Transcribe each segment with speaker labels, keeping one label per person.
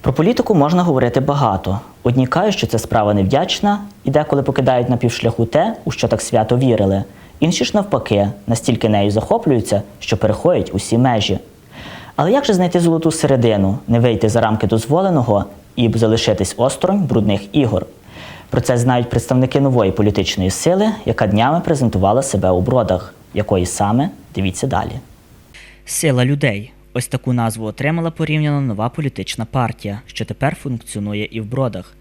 Speaker 1: Про політику можна говорити багато. Одні кажуть, що це справа невдячна, і деколи покидають на півшляху те, у що так свято вірили. Інші ж навпаки, настільки нею захоплюються, що переходять усі межі. Але як же знайти золоту середину, не вийти за рамки дозволеного і залишитись осторонь брудних ігор? Про це знають представники нової політичної сили, яка днями презентувала себе у бродах. Якої саме дивіться далі. Сила людей. Ось таку назву отримала порівняно нова політична партія, що тепер функціонує і в бродах.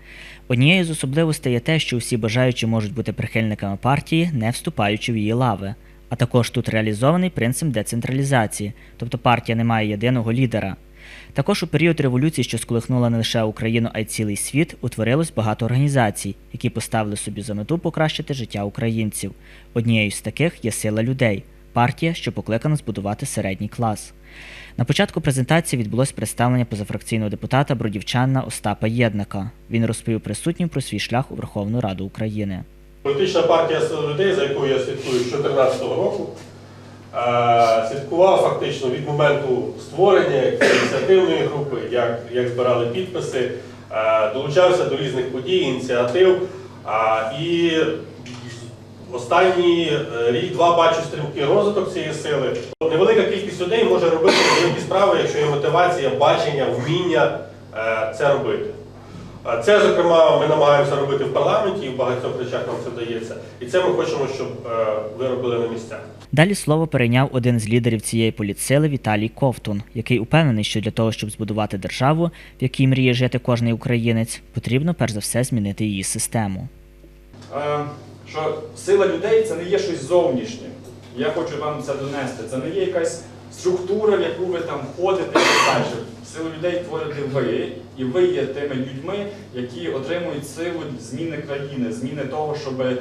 Speaker 1: Однією з особливостей є те, що всі бажаючі можуть бути прихильниками партії, не вступаючи в її лави. А також тут реалізований принцип децентралізації, тобто партія не має єдиного лідера. Також у період революції, що сколихнула не лише Україну, а й цілий світ, утворилось багато організацій, які поставили собі за мету покращити життя українців. Однією з таких є сила людей партія, що покликана збудувати середній клас. На початку презентації відбулось представлення позафракційного депутата бродівчана Остапа Єднака. Він розповів присутнім про свій шлях у Верховну Раду України.
Speaker 2: Політична партія «Сила людей, за якою я слідкую з 2014 року, е, слідкував фактично від моменту створення ініціативної групи, як, як збирали підписи, е, долучався до різних подій, ініціатив. І останні е, рік-два бачу стрімкий розвиток цієї сили. Невелика кількість людей може робити великі справи, якщо є мотивація, бачення, вміння е, це робити. Це, зокрема, ми намагаємося робити в парламенті, і в багатьох речах нам це вдається. І це ми хочемо, щоб е, ви робили на місцях.
Speaker 1: Далі слово перейняв один з лідерів цієї політсили Віталій Ковтун, який упевнений, що для того, щоб збудувати державу, в якій мріє жити кожний українець, потрібно перш за все змінити її систему.
Speaker 3: Що сила людей це не є щось зовнішнє. Я хочу вам це донести. Це не є якась структура, в яку ви там входите і далі. Силу людей творите ви, і ви є тими людьми, які отримують силу зміни країни, зміни того, щоб е,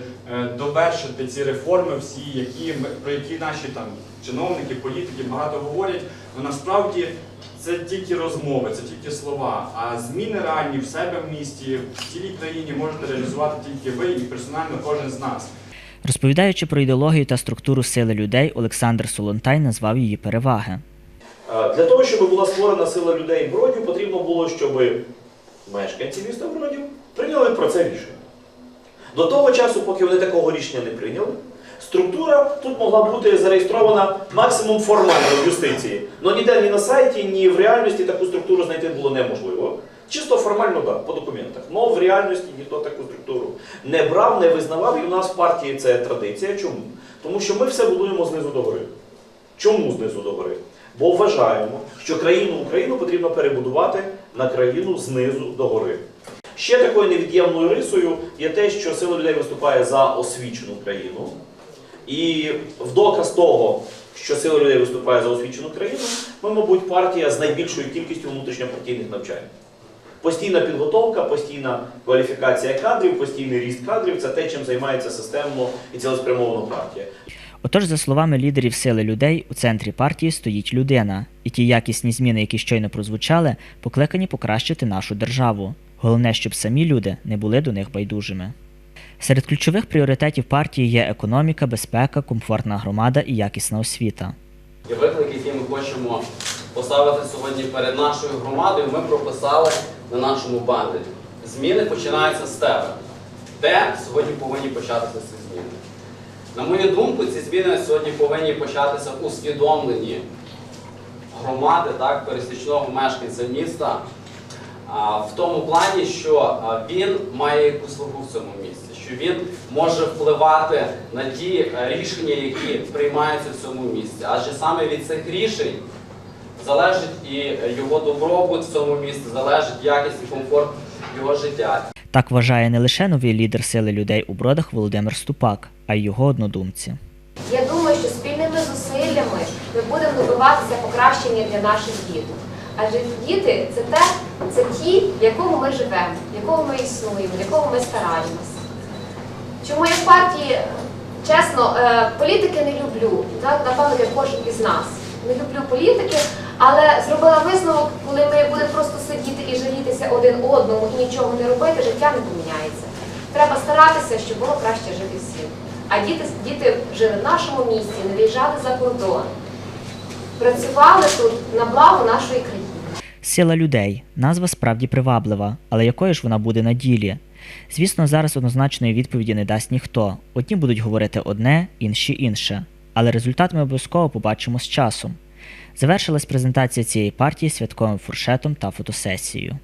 Speaker 3: довершити ці реформи, всі, які про які наші там чиновники, політики багато говорять. але насправді це тільки розмови, це тільки слова. А зміни реальні в себе в місті, в цілій країні можете реалізувати тільки ви і персонально кожен з нас.
Speaker 1: Розповідаючи про ідеологію та структуру сили людей, Олександр Солонтай назвав її переваги.
Speaker 4: Е, Для того, щоб була створена сила людей Бродів, потрібно було, щоб мешканці міста Бродів прийняли про це рішення. До того часу, поки вони такого рішення не прийняли, структура тут могла бути зареєстрована максимум формально в юстиції. Але ніде ні на сайті, ні в реальності таку структуру знайти було неможливо. Чисто формально, так, по документах. Але в реальності ніхто таку структуру не брав, не визнавав, і у нас в партії це традиція. Чому? Тому що ми все будуємо знизу до гори. Чому знизу до гори? Бо вважаємо, що країну Україну потрібно перебудувати на країну знизу до гори. Ще такою невід'ємною рисою є те, що сила людей виступає за освічену країну. І в доказ того, що сила людей виступає за освічену країну, ми, мабуть, партія з найбільшою кількістю внутрішньопартійних навчань. Постійна підготовка, постійна кваліфікація кадрів, постійний ріст кадрів це те, чим займається системно і цілеспрямовано партія.
Speaker 1: Отож, за словами лідерів сили людей, у центрі партії стоїть людина, і ті якісні зміни, які щойно прозвучали, покликані покращити нашу державу. Головне, щоб самі люди не були до них байдужими. Серед ключових пріоритетів партії є економіка, безпека, комфортна громада і якісна освіта.
Speaker 5: І виклик, який ми хочемо поставити сьогодні перед нашою громадою, ми прописали на нашому бандері. Зміни починаються з тебе. Де сьогодні повинні початися ці зміни? На мою думку, ці зміни сьогодні повинні початися в усвідомленні громади, так, пересічного мешканця міста, в тому плані, що він має якусь вагу в цьому місці, що він може впливати на ті е, рішення, які приймаються в цьому місці. Адже саме від цих рішень залежить і його добробут в цьому місці, залежить якість і комфорт його життя.
Speaker 1: Так вважає не лише новий лідер сили людей у бродах Володимир Ступак, а й його однодумці.
Speaker 6: Я думаю, що спільними зусиллями ми будемо добиватися покращення для наших діток. Адже діти це те, це ті, в якому ми живемо, в якому ми існуємо, в якому ми стараємося. Чому я в партії, чесно, е, політики не люблю, напевно, як кожен із нас. Не люблю політики, але зробила висновок, коли ми будемо просто сидіти і жалітися один одному і нічого не робити, життя не поміняється. Треба старатися, щоб було краще жити всім. А діти, діти жили в нашому місті, не виїжджали за кордон. Працювали тут на благо нашої країни.
Speaker 1: Сила людей назва справді приваблива, але якою ж вона буде на ділі? Звісно, зараз однозначної відповіді не дасть ніхто. Одні будуть говорити одне, інші інше. Але результат ми обов'язково побачимо з часом. Завершилась презентація цієї партії святковим фуршетом та фотосесією.